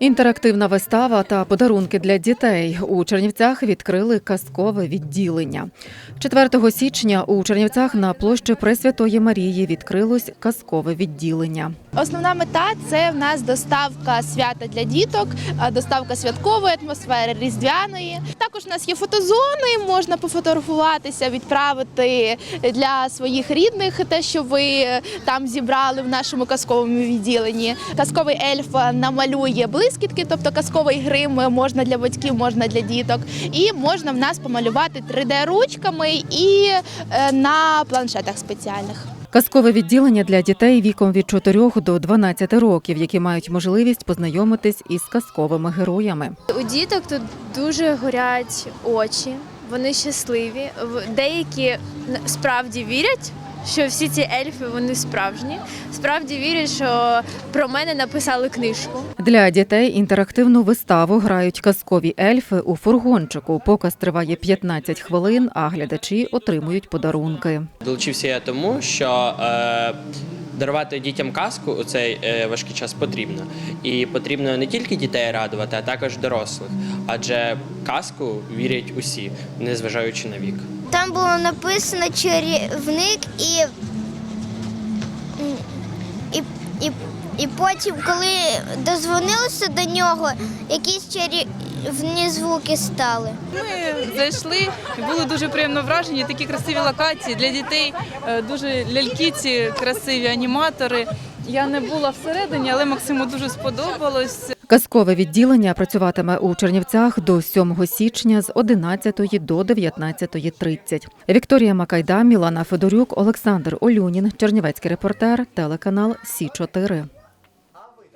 Інтерактивна вистава та подарунки для дітей у Чернівцях відкрили казкове відділення. 4 січня у Чернівцях на площі Пресвятої Марії відкрилось казкове відділення. Основна мета це в нас доставка свята для діток, доставка святкової атмосфери, різдвяної. Також у нас є фотозони, можна пофотографуватися, відправити для своїх рідних те, що ви там зібрали в нашому казковому відділенні. Казковий ельф намалює блискітки, тобто казковий грим можна для батьків, можна для діток. І можна в нас помалювати 3D-ручками і е, на планшетах спеціальних. Казкове відділення для дітей віком від 4 до 12 років, які мають можливість познайомитись із казковими героями. У діток тут дуже горять очі, вони щасливі. В- Деякі справді вірять, що всі ці ельфи вони справжні. Справді вірять, що про мене написали книжку. Для дітей інтерактивну виставу грають казкові ельфи у фургончику. Показ триває 15 хвилин, а глядачі отримують подарунки. Долучився я тому, що е, дарувати дітям казку у цей е, важкий час потрібно. І потрібно не тільки дітей радувати, а також дорослих. Адже казку вірять усі, незважаючи на вік. Там було написано чарівник і, і, і, і потім, коли дозвонилися до нього, якісь чарівні звуки стали. Ми зайшли і були дуже приємно вражені. Такі красиві локації для дітей, е, дуже ляльки ці красиві аніматори. Я не була всередині, але Максиму дуже сподобалось. Казкове відділення працюватиме у Чернівцях до 7 січня з 11 до 19.30. Вікторія Макайда, Мілана Федорюк, Олександр Олюнін, Чернівецький репортер, телеканал Сі 4